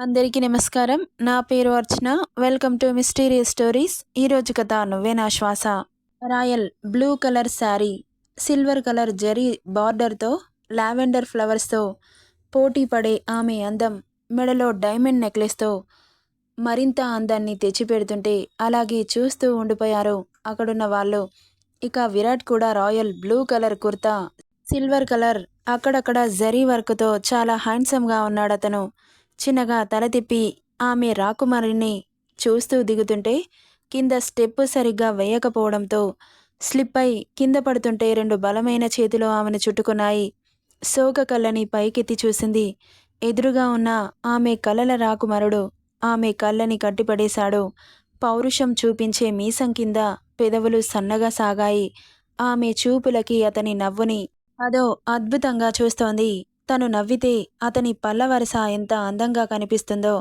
అందరికీ నమస్కారం. నా పేరు Archana. Welcome to mysterious stories. ఈరోజు కథ నువ్వే నా శ్వాస. Royal blue colour sari silver colour zari బార్డర్తో లావెండర్ ఫ్లవర్స్తో పోటీ పడే ఆమె అందం మెడలో డైమండ్ నెక్లెస్తో మరింత అందాన్ని తెచ్చిపెడుతుంటే అలాగే చూస్తూ ఉండిపోయారు అక్కడున్న వాళ్ళు. ఇక విరాట్ కూడా royal blue colour kurta silver colour అక్కడక్కడ జరీ వర్క్తో చాలా హ్యాండ్సమ్గా ఉన్నాడు అతను చిన్నగా తల తిప్పి ఆమె రాకుమారిని చూస్తూ దిగుతుంటే కింద స్టెప్ సరిగ్గా వేయకపోవడంతో స్లిప్ అయి కింద పడుతుంటే రెండు బలమైన చేతిలో ఆమెను చుట్టుకున్నాయి. సోక కళ్ళని పైకెత్తి చూసింది. ఎదురుగా ఉన్న ఆమె కలల రాకుమారుడు ఆమె కళ్ళని కట్టిపడేశాడు. పౌరుషం చూపించే మీసం కింద పెదవులు సన్నగా సాగాయి. ఆమె చూపులకి అతని నవ్వుని అదో అద్భుతంగా చూస్తోంది. తను నవ్వితే అతని పల్లవరస ఎంత అందంగా కనిపిస్తుందో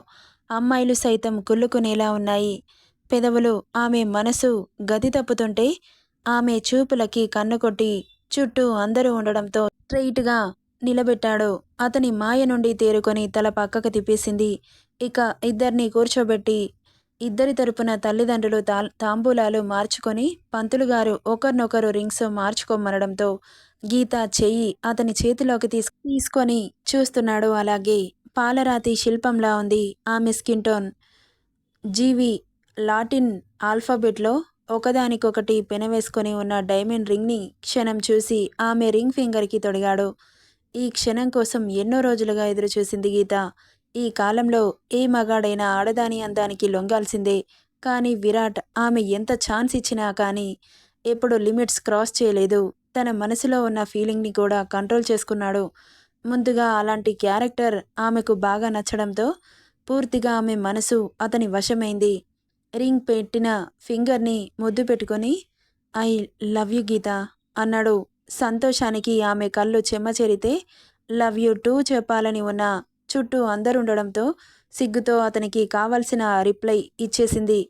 అమ్మాయిలు సైతం కుళ్ళుకునేలా ఉన్నాయి. పెదవులు ఆమె మనసు గది తప్పుతుంటే ఆమె చూపులకి కన్ను కొట్టి చుట్టూ అందరూ ఉండడంతో స్ట్రెయిట్గా నిలబెట్టాడు. అతని మాయ నుండి తేరుకొని తల పక్కకు తిప్పేసింది. ఇక ఇద్దరిని కూర్చోబెట్టి ఇద్దరి తరపున తల్లిదండ్రులు తా తాంబూలాలు మార్చుకొని పంతులు గారు ఒకరినొకరు రింగ్స్ మార్చుకోమనడంతో గీత చెయ్యి అతని చేతిలోకి తీసు తీసుకొని చూస్తున్నాడు అలాగే. పాలరాతి శిల్పంలా ఉంది ఆమె స్కిన్ టోన్ జీవి లాటిన్ ఆల్ఫాబెట్లో ఒకదానికొకటి పెనవేసుకొని ఉన్న డైమండ్ రింగ్ని క్షణం చూసి ఆమె రింగ్ ఫింగర్కి తొడిగాడు. ఈ క్షణం కోసం ఎన్నో రోజులుగా ఎదురుచూసింది గీత. ఈ కాలంలో ఏ మగాడైనా ఆడదాని అందానికి లొంగాల్సిందే. కానీ విరాట్ ఆమె ఎంత ఛాన్స్ ఇచ్చినా కానీ ఎప్పుడు లిమిట్స్ క్రాస్ చేయలేదు. తన మనసులో ఉన్న ఫీలింగ్ని కూడా కంట్రోల్ చేసుకున్నాడు. ముందుగా అలాంటి క్యారెక్టర్ ఆమెకు బాగా నచ్చడంతో పూర్తిగా ఆమె మనసు అతని వశమైంది. రింగ్ పెట్టిన ఫింగర్ని ముద్దు పెట్టుకొని ఐ లవ్ యు గీత అన్నాడు. సంతోషానికి ఆమె కళ్ళు చెమ్మచేరితే లవ్ యు టూ చెప్పాలని ఉన్న చుట్టూ అందరుండడంతో సిగ్గుతో అతనికి కావలసిన రిప్లై ఇచ్చేసింది.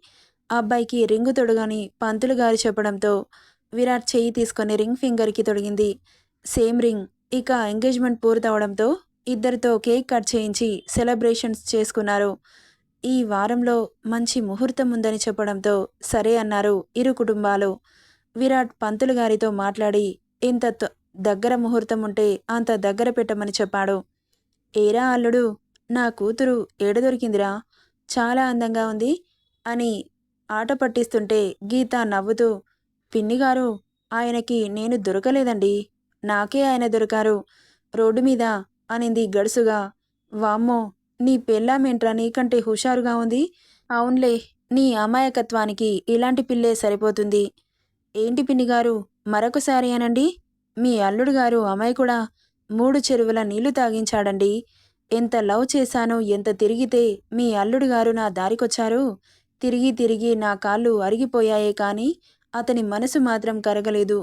అబ్బాయికి రింగు తొడగని పంతులు గారు చెప్పడంతో విరాట్ చెయ్యి తీసుకొని రింగ్ ఫింగర్కి తొడిగింది. Same ring. ఇక ఎంగేజ్మెంట్ పూర్తవడంతో ఇద్దరితో కేక్ కట్ చేయించి సెలబ్రేషన్స్ చేసుకున్నారు. ఈ వారంలో మంచి ముహూర్తం ఉందని చెప్పడంతో సరే అన్నారు ఇరు కుటుంబాలు. విరాట్ పంతులు గారితో మాట్లాడి ఇంత త- దగ్గర ముహూర్తం ఉంటే అంత దగ్గర పెట్టమని చెప్పాడు. ఏరా అల్లుడు నా కూతురు ఏడ దొరికిందిరా? చాలా అందంగా ఉంది అని ఆట పట్టిస్తుంటే గీత నవ్వుతూ పిన్ని గారు ఆయనకి నేను దొరకలేదండి. నాకే ఆయన దొరికారు. రోడ్డు మీద అనింది గడుసుగా. వామ్మో నీ పెళ్ళామేంట్రా నీకంటే హుషారుగా ఉంది? అవునులే నీ అమాయకత్వానికి ఇలాంటి పిల్లే సరిపోతుంది. ఏంటి పిన్ని గారు మరొకసారి అనండి మీ అల్లుడు గారు అమాయకుడా మూడు చెరువుల నీళ్ళు తాగించాడండి. ఎంత లవ్ చేశానో ఎంత తిరిగితే మీ అల్లుడు గారు నా దారికొచ్చారు. తిరిగి తిరిగి నా కాళ్ళు అరిగిపోయాయే కానీ అతని మనసు మాత్రం కరగలేదు.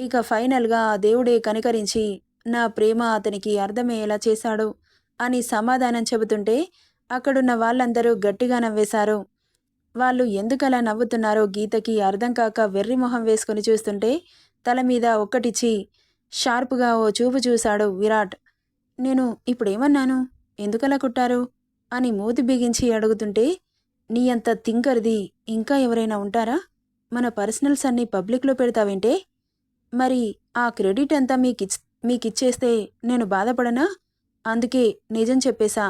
ఇక ఫైనల్గా ఆ దేవుడే కనికరించి నా ప్రేమ అతనికి అర్థమయ్యేలా చేశాడు అని సమాధానం చెబుతుంటే అక్కడున్న వాళ్ళందరూ గట్టిగా నవ్వేశారు. వాళ్ళు ఎందుకలా నవ్వుతున్నారో గీతకి అర్థం కాక వెర్రి మొహం వేసుకుని చూస్తుంటే తల మీద ఒక్కటిచ్చి షార్ప్గా ఓ చూపు చూశాడు విరాట్. నేను ఇప్పుడేమన్నాను? ఎందుకలా కుట్టారు? అని మూతి బిగించి అడుగుతుంటే నీ అంత తింకరిది ఇంకా ఎవరైనా ఉంటారా? మన పర్సనల్స్ అన్నీ పబ్లిక్లో పెడతావేంటే? మరి ఆ క్రెడిట్ అంతా మీకిచ్ మీకిచ్చేస్తే నేను బాధపడనా? అందుకే నిజం చెప్పేశా.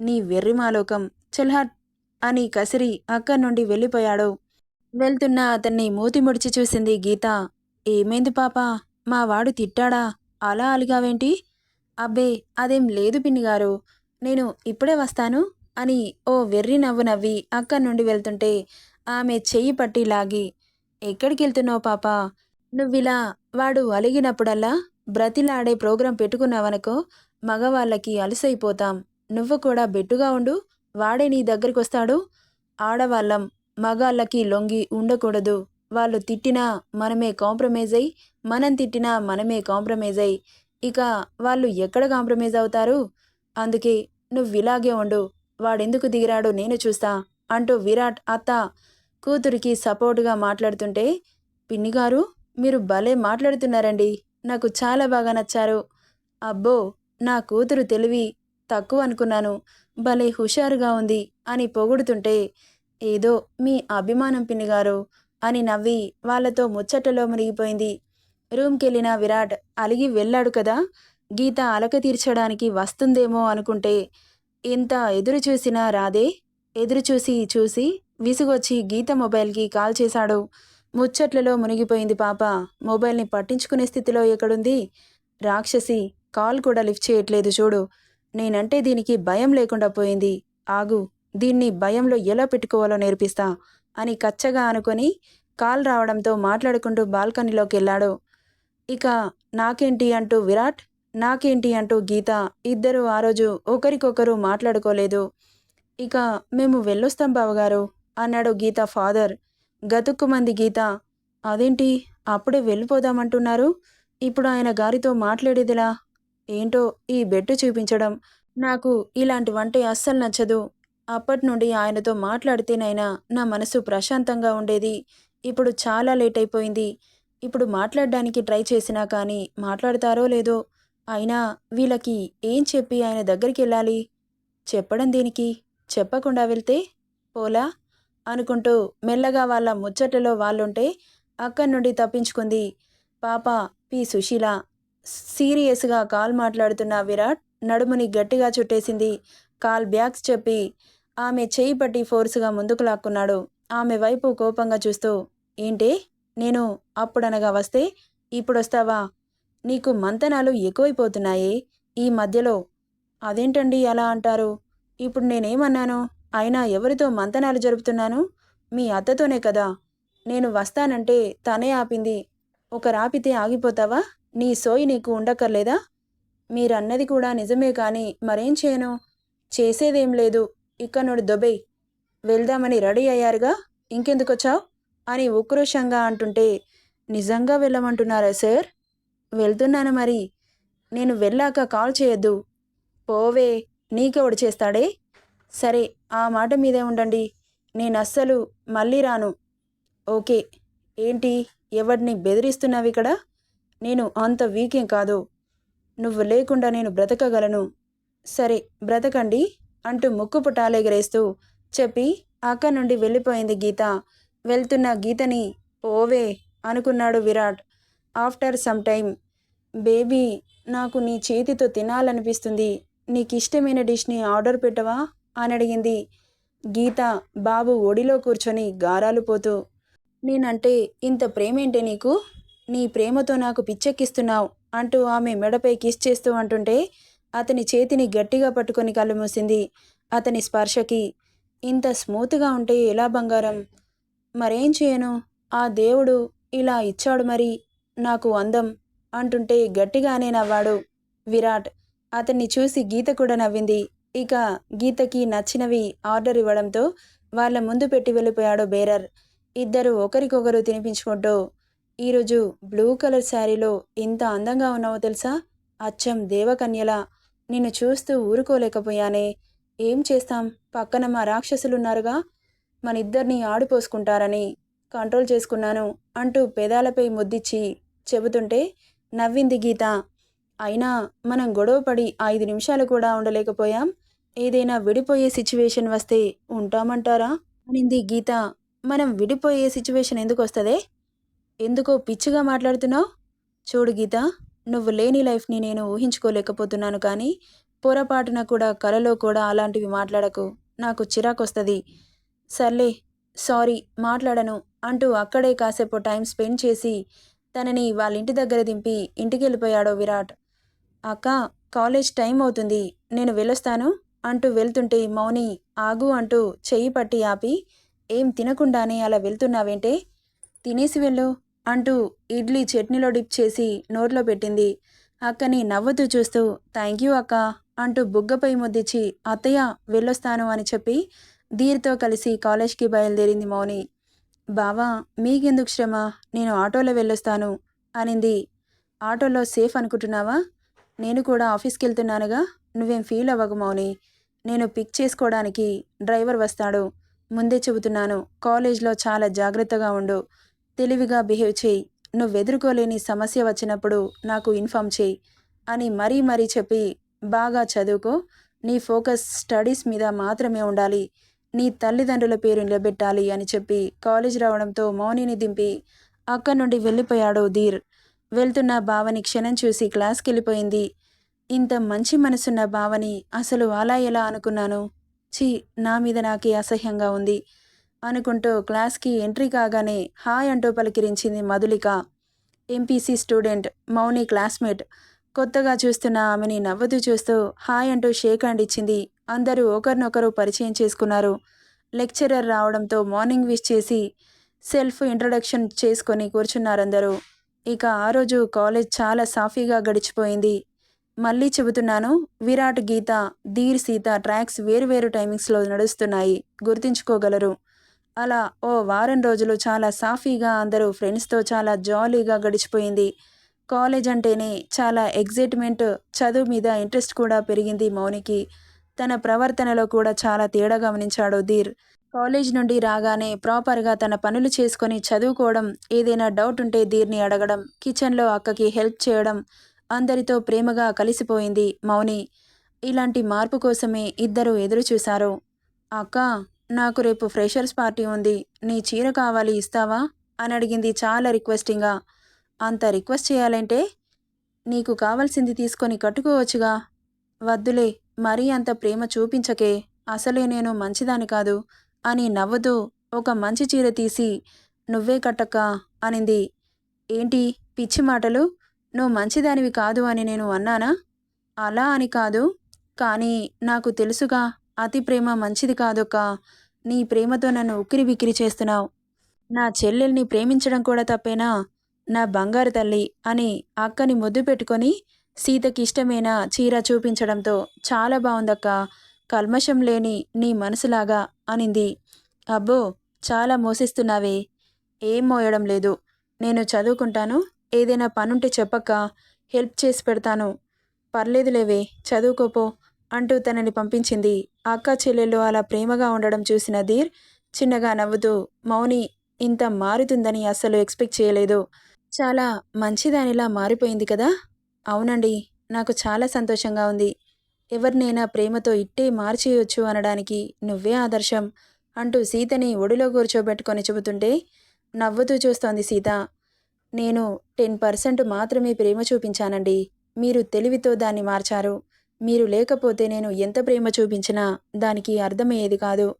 నీ వెర్రి మాలోకం చెల్హాట్ అని కసిరి అక్కడి నుండి వెళ్ళిపోయాడు. వెళ్తున్న అతన్ని మూతి ముడిచి చూసింది గీత. ఏమైంది పాప? మా వాడు తిట్టాడా? అలా అలిగావేంటి? అబ్బే అదేం లేదు పిన్నిగారు నేను ఇప్పుడే వస్తాను అని ఓ వెర్రి నవ్వు నవ్వి అక్కడి నుండి వెళ్తుంటే ఆమె చెయ్యి పట్టి లాగి ఎక్కడికి వెళ్తున్నావు పాప? నువ్విలా వాడు అలిగినప్పుడల్లా బ్రతిలాడే ప్రోగ్రాం పెట్టుకున్నావనుకో మగవాళ్ళకి అలసైపోతాం. నువ్వు కూడా బెట్టుగా ఉండు వాడే నీ దగ్గరికి వస్తాడు ఆడవాళ్ళం మగాళ్ళకి లొంగి ఉండకూడదు. వాళ్ళు తిట్టినా మనమే కాంప్రమైజ్ అయ్యి మనం తిట్టినా మనమే కాంప్రమైజ్ అయ్యి ఇక వాళ్ళు ఎక్కడ కాంప్రమైజ్ అవుతారు? అందుకే నువ్వు ఇలాగే ఉండు వాడెందుకు దిగిరాడో నేను చూస్తా అంటూ విరాట్ అత్త కూతురికి సపోర్టుగా మాట్లాడుతుంటే పిన్నిగారు మీరు భలే మాట్లాడుతున్నారండి. నాకు చాలా బాగా నచ్చారు. అబ్బో నా కూతురు తెలివి తక్కువ అనుకున్నాను. భలే హుషారుగా ఉంది అని పొగుడుతుంటే ఏదో మీ అభిమానం పిన్నిగారు అని నవ్వి వాళ్ళతో ముచ్చటలో మునిగిపోయింది. రూమ్కెళ్ళిన విరాట్ అలిగి వెళ్ళాడు కదా గీత అలక తీర్చడానికి వస్తుందేమో అనుకుంటే ఇంత ఎదురు చూసినా రాదే? ఎదురు చూసి చూసి విసుగొచ్చి గీత మొబైల్కి కాల్ చేశాడు. ముచ్చట్లలో మునిగిపోయింది పాప. మొబైల్ని పట్టించుకునే స్థితిలో ఎక్కడుంది? రాక్షసి కాల్ కూడా లిఫ్ట్ చేయట్లేదు చూడు. నేనంటే దీనికి భయం లేకుండా పోయింది. ఆగు దీన్ని భయంలో ఎలా పెట్టుకోవాలో నేర్పిస్తా అని కచ్చగా అనుకొని కాల్ రావడంతో మాట్లాడుకుంటూ బాల్కనీలోకి వెళ్ళాడు. ఇక నాకేంటి అంటూ విరాట్ నాకేంటి అంటూ గీత ఇద్దరు ఆ రోజు ఒకరికొకరు మాట్లాడుకోలేదు. ఇక మేము వెళ్ళొస్తాం బావగారు. అన్నాడు గీత ఫాదర్. గతుక్కుమంది గీత అదేంటి అప్పుడే వెళ్ళిపోదామంటున్నారు? ఇప్పుడు ఆయన గారితో మాట్లాడేదిలా? ఏంటో ఈ బెట్టు చూపించడం. నాకు ఇలాంటివంటే అస్సలు నచ్చదు. అప్పటి నుండి ఆయనతో మాట్లాడితేనైనా నా మనసు ప్రశాంతంగా ఉండేది. ఇప్పుడు చాలా లేట్ అయిపోయింది ఇప్పుడు మాట్లాడడానికి ట్రై చేసినా కానీ మాట్లాడతారో లేదో? అయినా వీళ్ళకి ఏం చెప్పి ఆయన దగ్గరికి వెళ్ళాలి చెప్పడం దీనికి? చెప్పకుండా వెళ్తే? పోలా? అనుకుంటూ మెల్లగా వాళ్ళ ముచ్చటలో వాళ్ళుంటే అక్కడి నుండి తప్పించుకుంది. పాప పి. సుశీల. సీరియస్గా కాల్ మాట్లాడుతున్న విరాట్ నడుముని గట్టిగా చుట్టేసింది. కాల్ బ్యాగ్స్ చెప్పి ఆమె చేయి పట్టి ఫోర్సుగా ముందుకు లాక్కున్నాడు. ఆమె వైపు కోపంగా చూస్తూ ఏంటి? నేను అప్పుడనగా వస్తే ఇప్పుడొస్తావా? నీకు మంతనాలు ఎక్కువైపోతున్నాయి ఈ మధ్యలో. అదేంటండి అలా అంటారు? ఇప్పుడు నేనేమన్నాను? అయినా ఎవరితో మంతనాలు జరుపుతున్నాను? మీ అత్తతోనే కదా. నేను వస్తానంటే తనే ఆపింది. ఒక రాపితే ఆగిపోతావా? నీ సోయి నీకు ఉండక్కర్లేదా? మీరన్నది కూడా నిజమే కానీ మరేం చేయను? చేసేదేం లేదు. ఇక్కనుడు నుండి దొబై వెళ్దామని రెడీ అయ్యారుగా? ఇంకెందుకొచ్చావు? అని ఉక్రోషంగా అంటుంటే నిజంగా వెళ్ళమంటున్నారా సార్? వెళ్తున్నాను మరి. నేను వెళ్ళాక కాల్ చేయొద్దు. పోవే. నీకెవడు చేస్తాడే? సరే ఆ మాట మీదే ఉండండి. నేను అస్సలు మళ్ళీ రాను. ఓకే ఏంటి? ఎవడిని బెదిరిస్తున్నావు ఇక్కడ? నేను అంత వీకేం కాదు. నువ్వు లేకుండా నేను బ్రతకగలను. సరే బ్రతకండి అంటూ ముక్కు పుటాలెగరేస్తూ చెప్పి అక్కడి నుండి వెళ్ళిపోయింది గీత. వెళ్తున్న గీతని ఓవే అనుకున్నాడు Virat. After some time baby నాకు నీ చేతితో తినాలనిపిస్తుంది. నీకు ఇష్టమైన డిష్ని ఆర్డర్ పెట్టవా? అని అడిగింది గీత బాబు ఒడిలో కూర్చొని గారాలు పోతూ నేనంటే ఇంత ప్రేమేంటే నీకు? నీ ప్రేమతో నాకు పిచ్చెక్కిస్తున్నావు అంటూ ఆమె మెడపై కిస్ చేస్తూ అంటుంటే అతని చేతిని గట్టిగా పట్టుకొని కళ్ళు మూసింది. అతని స్పర్శకి ఇంత స్మూత్గా ఉంటే ఎలా బంగారం? మరేం చేయను? ఆ దేవుడు ఇలా ఇచ్చాడు మరి నాకు అందం అంటుంటే గట్టిగానే నవ్వాడు విరాట్. అతన్ని చూసి గీత కూడా నవ్వింది. ఇక గీతకి నచ్చినవి ఆర్డర్ ఇవ్వడంతో వాళ్ళ ముందు పెట్టి వెళ్ళిపోయాడు బేరర్. ఇద్దరు ఒకరికొకరు తినిపించుకుంటూ ఈరోజు బ్లూ కలర్ శారీలో ఎంత అందంగా ఉన్నావో తెలుసా? అచ్చం దేవకన్యలా. నిన్ను చూస్తూ ఊరుకోలేకపోయానే. ఏం చేస్తాం? పక్కన మా రాక్షసులున్నారుగా. మనిద్దరిని ఆడిపోసుకుంటారని కంట్రోల్ చేసుకున్నాను అంటూ పెదాలపై ముద్దిచ్చి చెబుతుంటే నవ్వింది గీత. అయినా మనం గొడవపడి ఐదు నిమిషాలు కూడా ఉండలేకపోయాం. ఏదైనా విడిపోయే సిచ్యువేషన్ వస్తే ఉంటామంటారా? అనింది గీత. మనం విడిపోయే సిచ్యువేషన్ ఎందుకు వస్తుందే? ఎందుకో పిచ్చిగా మాట్లాడుతున్నావు? చూడు గీత నువ్వు లేని లైఫ్ని నేను ఊహించుకోలేకపోతున్నాను కానీ పొరపాటున కూడా కలలో కూడా అలాంటివి మాట్లాడకు. నాకు చిరాకొస్తుంది. సర్లే సారీ మాట్లాడను అంటూ అక్కడే కాసేపు టైం స్పెండ్ చేసి తనని వాళ్ళ ఇంటి దగ్గర దింపి ఇంటికి వెళ్ళిపోయాడో విరాట్. అక్క కాలేజ్ టైం అవుతుంది. నేను వెళ్ళొస్తాను? అంటూ వెళ్తుంటే మౌని ఆగు అంటూ చెయ్యి పట్టి ఆపి ఏం తినకుండానే అలా వెళ్తున్నావేంటే? తినేసి వెళ్ళు అంటూ ఇడ్లీ చట్నీలో డిప్ చేసి నోట్లో పెట్టింది. అక్కని నవ్వుతూ చూస్తూ థ్యాంక్ యూ అక్క అంటూ బుగ్గపై ముద్దిచ్చి అత్తయ్య వెళ్ళొస్తాను అని చెప్పి ధీర్తో కలిసి కాలేజ్కి బయలుదేరింది మౌని. బావా మీకెందుకు శ్రమ? నేను ఆటోలో వెళ్ళొస్తాను అనింది. ఆటోలో సేఫ్ అనుకుంటున్నావా? నేను కూడా ఆఫీస్కి వెళ్తున్నానుగా నువ్వేం ఫీల్ అవ్వకు మౌని. నేను పిక్ చేసుకోవడానికి డ్రైవర్ వస్తాడు. ముందే చెబుతున్నాను కాలేజ్లో చాలా జాగ్రత్తగా ఉండు. తెలివిగా బిహేవ్ చేయి. నువ్వెదుర్కోలేని సమస్య వచ్చినప్పుడు నాకు ఇన్ఫామ్ చేయి అని మరీ మరీ చెప్పి బాగా చదువుకో. నీ ఫోకస్ స్టడీస్ మీద మాత్రమే ఉండాలి. నీ తల్లిదండ్రుల పేరు నిలబెట్టాలి అని చెప్పి కాలేజ్ రావడంతో మౌనిని దింపి అక్కడి నుండి వెళ్ళిపోయాడు ధీర్. వెళ్తున్న బావని క్షణం చూసి క్లాస్కి వెళ్ళిపోయింది ఇంత మంచి మనసున్న బావని అసలు అలా ఎలా అనుకున్నాను? ఛీ నా మీద నాకే అసహ్యంగా ఉంది. అనుకుంటూ క్లాస్కి ఎంట్రీ కాగానే హాయ్ అంటూ పలికిరించింది Madhulika. MPC student Mouni classmate. కొత్తగా చూస్తున్న ఆమెని నవ్వుతూ చూస్తూ హాయ్ అంటూ షేక్ హ్యాండ్ ఇచ్చింది. అందరూ ఒకరినొకరు పరిచయం చేసుకున్నారు. లెక్చరర్ రావడంతో మార్నింగ్ విష్ చేసి సెల్ఫ్ ఇంట్రడక్షన్ చేసుకొని కూర్చున్నారందరూ. ఇక ఆ రోజు కాలేజ్ చాలా సాఫీగా గడిచిపోయింది. మళ్ళీ చెబుతున్నాను విరాట్ గీత ధీర్ సీత ట్రాక్స్ వేరువేరు టైమింగ్స్లో నడుస్తున్నాయి. గుర్తుంచుకోగలరు. అలా ఓ వారం రోజులు చాలా సాఫీగా అందరూ ఫ్రెండ్స్తో చాలా జాలీగా గడిచిపోయింది. కాలేజ్ అంటేనే చాలా ఎగ్జైట్మెంట్ చదువు మీద ఇంట్రెస్ట్ కూడా పెరిగింది మౌనికి. తన ప్రవర్తనలో కూడా చాలా తేడా గమనించాడు ధీర్. కాలేజ్ నుండి రాగానే ప్రాపర్గా తన పనులు చేసుకొని చదువుకోవడం ఏదైనా డౌట్ ఉంటే ధీర్ని అడగడం కిచెన్లో అక్కకి హెల్ప్ చేయడం అందరితో ప్రేమగా కలిసిపోయింది మౌని. ఇలాంటి మార్పు కోసమే ఇద్దరు ఎదురుచూశారు. అక్క నాకు రేపు ఫ్రెషర్స్ పార్టీ ఉంది. నీ చీర కావాలి ఇస్తావా? అని అడిగింది చాలా రిక్వెస్టింగ్గా. అంత రిక్వెస్ట్ చేయాలంటే నీకు కావాల్సింది తీసుకొని కట్టుకోవచ్చుగా. వద్దులే మరీ అంత ప్రేమ చూపించకే. అసలే నేను మంచిదాని కాదు అని నవ్వుతూ ఒక మంచి చీర తీసి నువ్వే కట్టక్క అనింది. ఏంటి? పిచ్చి మాటలు? నువ్వు మంచిదానివి కాదు అని నేను అన్నానా? అలా అని కాదు. కానీ నాకు తెలుసుగా అతి ప్రేమ మంచిది కాదొక్క. నీ ప్రేమతో నన్ను ఉక్కిరి బిక్కిరి చేస్తున్నావు. నా చెల్లెల్ని ప్రేమించడం కూడా తప్పేనా? నా బంగారు తల్లి అని అక్కని ముద్దు పెట్టుకొని సీతకి ఇష్టమైన చీర చూపించడంతో చాలా బాగుందక్క కల్మషం లేని నీ మనసులాగా అనింది. అబ్బో చాలా మోసిస్తున్నావే. ఏం మోయడం లేదు. నేను చదువుకుంటాను. ఏదైనా పనుంటే చెప్పక్క హెల్ప్ చేసి పెడతాను. పర్లేదులేవే చదువుకోపో అంటూ తనని పంపించింది. అక్క చెల్లెళ్ళు అలా ప్రేమగా ఉండడం చూసిన ధీర్ చిన్నగా నవ్వుతూ మౌని ఇంత మారుతుందని అస్సలు ఎక్స్పెక్ట్ చేయలేదు. చాలా మంచిదానిలా మారిపోయింది కదా? అవునండి నాకు చాలా సంతోషంగా ఉంది. ఎవరినైనా ప్రేమతో ఇట్టే మార్చేయొచ్చు అనడానికి నువ్వే ఆదర్శం అంటూ సీతని ఒడిలో కూర్చోబెట్టుకొని చెబుతుంటే నవ్వుతూ చూస్తోంది సీత. నేను టెన్ పర్సెంట్ మాత్రమే ప్రేమ చూపించానండి. మీరు తెలివితో దాన్ని మార్చారు. మీరు లేకపోతే నేను ఎంత ప్రేమ చూపించినా దానికి అర్థమయ్యేది కాదు.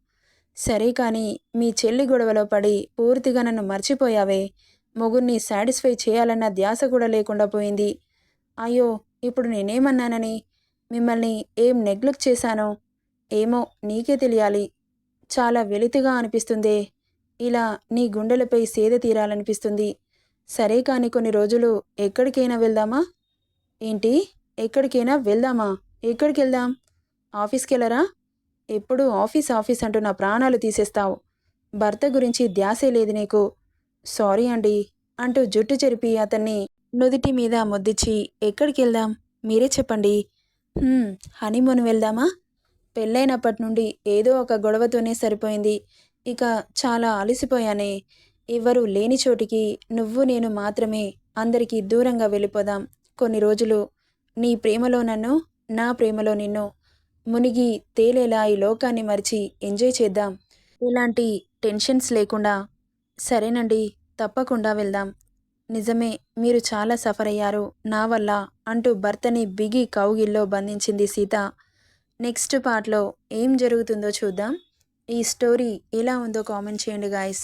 సరే కానీ మీ చెల్లి గొడవలో పడి పూర్తిగా నన్ను మర్చిపోయావే. మొగుణ్ణి సాటిస్ఫై చేయాలన్న ధ్యాస కూడా లేకుండా పోయింది. అయ్యో ఇప్పుడు నేనేమన్నానని? మిమ్మల్ని ఏం నెగ్లెక్ట్ చేశానో? ఏమో నీకే తెలియాలి. చాలా వెలితిగా అనిపిస్తుందే. ఇలా నీ గుండెలపై సేద తీరాలనిపిస్తుంది. సరే కాని కొన్ని రోజులు ఎక్కడికైనా వెళ్దామా? ఏంటి? ఎక్కడికైనా వెళ్దామా? ఎక్కడికి వెళ్దాం ఆఫీస్కి వెళ్ళరా ఎప్పుడు ఆఫీస్ ఆఫీస్ అంటూ నా ప్రాణాలు తీసేస్తావు. భర్త గురించి ధ్యాసే లేదు నీకు. సారీ అండి అంటూ జుట్టు చెరిపి అతన్ని నుదిటి మీద ముద్దిచ్చి ఎక్కడికి వెళ్దాం మీరే చెప్పండి. హనీమూన్ వెళ్దామా? పెళ్ళైనప్పటి నుండి ఏదో ఒక గొడవతోనే సరిపోయింది. ఇక చాలా అలసిపోయానే. ఎవరు లేని చోటికి నువ్వు నేను మాత్రమే అందరికీ దూరంగా వెళ్ళిపోదాం. కొన్ని రోజులు నీ ప్రేమలో నన్ను నా ప్రేమలో నిన్ను మునిగి తేలేలా ఈ లోకాన్ని మరిచి ఎంజాయ్ చేద్దాం. ఇలాంటి టెన్షన్స్ లేకుండా సరేనండి తప్పకుండా వెళ్దాం. నిజమే మీరు చాలా సఫర్ అయ్యారు. నా వల్ల అంటూ భర్తని బిగి కౌగిల్లో బంధించింది సీత. నెక్స్ట్ పార్ట్లో ఏం జరుగుతుందో చూద్దాం. ఈ స్టోరీ ఎలా ఉందో కామెంట్ చేయండి guys.